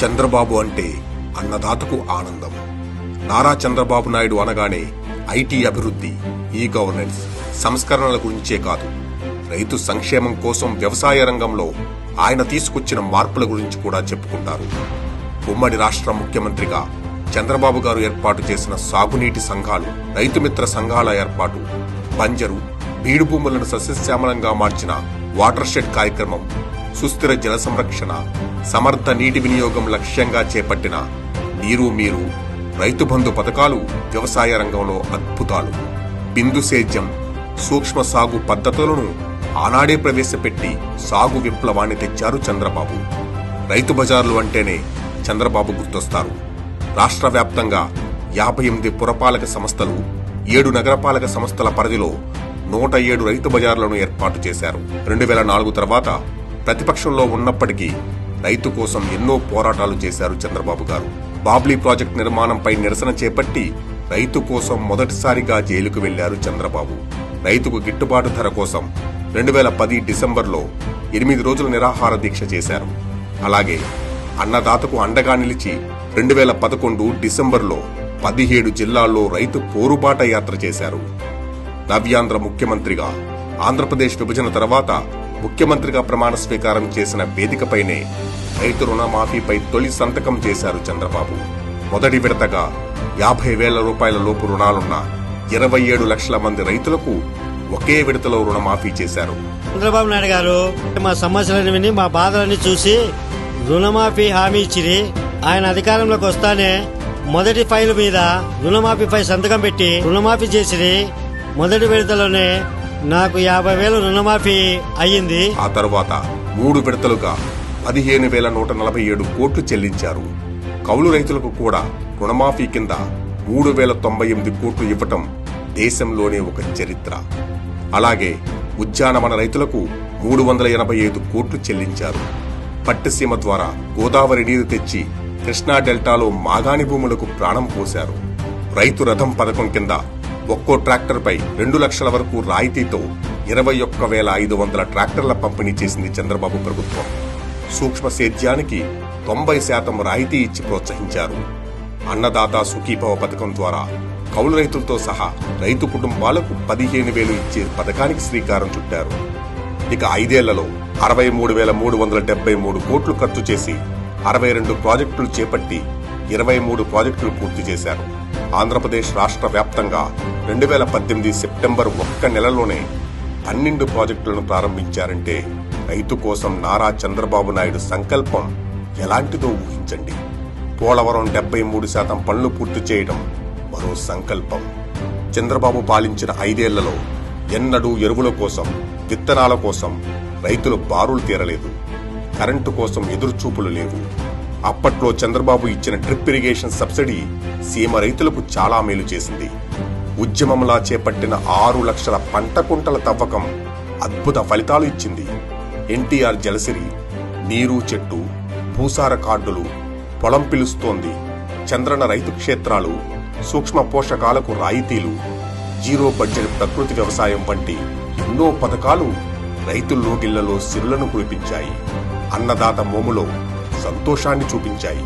చంద్రబాబు అంటే అన్నదాతకు ఆనందం. నారా చంద్రబాబు నాయుడు అనగానే ఐటీ అభివృద్ధి ఈ గవర్నెన్స్ సంస్కరణల గురించే కాదు. రైతు సంక్షేమం కోసం వ్యవసాయ రంగంలో ఆయన తీసుకొచ్చిన మార్పుల గురించి కూడా చెప్పుకుంటారు. ఉమ్మడి రాష్ట్ర ముఖ్యమంత్రిగా చంద్రబాబు గారు ఏర్పాటు చేసిన సాగునీటి సంఘాలు రైతు మిత్ర సంఘాల ఏర్పాటు బంజరు బీడు భూములను సస్యశ్యామలంగా మార్చిన వాటర్ షెడ్ కార్యక్రమం సుస్థిర జల సంరక్షణ సమర్థ నీటి వినియోగం లక్ష్యంగా చేపట్టిన నీరు మీరు రైతు బంధు పథకాలు వ్యవసాయ రంగంలో అద్భుతాలు. బిందు సేద్యం సూక్ష్మ సాగు పద్ధతులను ఆనాడే ప్రవేశపెట్టి సాగు విప్లవాన్ని తెచ్చారు చంద్రబాబు. రైతు బజార్లు అంటేనే చంద్రబాబు గుర్తొస్తారు. రాష్ట్ర వ్యాప్తంగా యాభై ఎనిమిది పురపాలక సంస్థలు ఏడు నగరపాలక సంస్థల పరిధిలో నూట ఏడు రైతు బజార్లను ఏర్పాటు చేశారు. రెండు వేల నాలుగు తర్వాత ప్రతిపక్షంలో ఉన్నప్పటికీ రైతు కోసం ఎన్నో పోరాటాలు చేశారు చంద్రబాబు గారు. బాబ్లీ ప్రాజెక్ట్ నిర్మాణంపై నిరసన చేపట్టి రైతు కోసం మొదటిసారిగా జైలుకు వెళ్ళారు చంద్రబాబు. రైతుకు గిట్టుబాటు ధర కోసం రెండు వేల పది డిసెంబర్లో ఎనిమిది రోజుల నిరాహార దీక్ష చేశారు. అలాగే అన్నదాతకు అండగా నిలిచి రెండు వేల పదకొండు డిసెంబర్లో పదిహేడు జిల్లాల్లో రైతు పోరుబాట యాత్ర చేశారు. నవ్యాంధ్ర ముఖ్యమంత్రిగా ఆంధ్రప్రదేశ్ విభజన తర్వాత ముఖ్యమంత్రిగా ప్రమాణ స్వీకారం చేసిన వేదికపైనే రైతు రుణమాఫీపై తొలి సంతకం చేశారు చంద్రబాబు. మొదటి విడతగా యాభై వేల రూపాయల లోపు రుణాలున్న ఇరవై ఏడు లక్షల మంది రైతులకు ఒకే విడతలో రుణమాఫీ చేశారు. చంద్రబాబు నాయుడు గారు మా సమస్యలను విని మా బాధలన్నీ చూసి రుణమాఫీ హామీ ఇచ్చిరి. ఆయన అధికారంలోకి వస్తానే మొదటి ఫైల్ మీద రుణమాఫీపై సంతకం పెట్టి రుణమాఫీ చేసిరి. మొదటి విడతలోనే నాకు యాభై వేలు రుణమాఫీ అయ్యింది. ఆ తరువాత మూడు విడతలుగా పదిహేను వేల నూట నలభై ఏడు కోట్లు చెల్లించారు. కౌలు రైతులకు కూడా రుణమాఫీ కింద మూడు వేల తొంభై ఎనిమిది కోట్లు ఇవ్వటం దేశంలోనే ఒక చరిత్ర. అలాగే ఉద్యానవన రైతులకు మూడు వందల ఎనభై ఐదు కోట్లు చెల్లించారు. పట్టిసీమ ద్వారా గోదావరి నీరు తెచ్చి కృష్ణా డెల్టాలో మాగాణి భూములకు ప్రాణం పోశారు. రైతు రథం పథకం కింద ఒక్కో ట్రాక్టర్పై రెండు లక్షల వరకు రాయితీతో ఇరవై ఒక్క వేల ఐదు వందల ట్రాక్టర్ల పంపిణీ చేసింది చంద్రబాబు ప్రభుత్వం. సూక్ష్మ సేద్యానికి తొంభై శాతం రాయితీ ఇచ్చి ప్రోత్సహించారు. అన్నదాత సుఖీభవ పథకం ద్వారా కౌలు రైతులతో సహా రైతు కుటుంబాలకు పదిహేను వేలు ఇచ్చే పథకానికి శ్రీకారం చుట్టారు. ఇక ఐదేళ్ళలో అరవై మూడు వేల మూడు వందల డెబ్బై మూడు కోట్లు ఖర్చు చేసి అరవై రెండు ప్రాజెక్టులు చేపట్టి ఇరవై మూడు ప్రాజెక్టులు పూర్తి చేశారు. ఆంధ్రప్రదేశ్ రాష్ట్ర వ్యాప్తంగా రెండు వేల పద్దెనిమిది సెప్టెంబర్ ఒక్క నెలలోనే పన్నెండు ప్రాజెక్టులను ప్రారంభించారంటే రైతు కోసం నారా చంద్రబాబు నాయుడు సంకల్పం ఎలాంటిదో ఊహించండి. పోలవరం డెబ్బై మూడు శాతం పనులు పూర్తి చేయడం మరో సంకల్పం. చంద్రబాబు పాలించిన ఐదేళ్ళలో ఎన్నడూ ఎరువుల కోసం విత్తనాల కోసం రైతులు బారులు తీరలేదు. కరెంటు కోసం ఎదురుచూపులు లేవు. అప్పట్లో చంద్రబాబు ఇచ్చిన డ్రిప్ ఇరిగేషన్ సబ్సిడీ సీమ రైతులకు చాలా మేలు చేసింది. ఉద్యమంలా చేపట్టిన ఆరు లక్షల పంట కుంటల తవ్వకం అద్భుత ఫలితాలు ఇచ్చింది. ఎన్టీఆర్ జలసిరి నీరు చెట్టు భూసార కార్డులు పొలం పిలుస్తోంది. చంద్రన రైతు క్షేత్రాలు సూక్ష్మ పోషకాలకు రాయితీలు జీరో బడ్జెట్ ప్రకృతి వ్యవసాయం వంటి ఎన్నో పథకాలు రైతుల్లోగిళ్ళలో సిరులను కురిపించాయి. అన్నదాత మోములో సంతోషాన్ని చూపించాయి.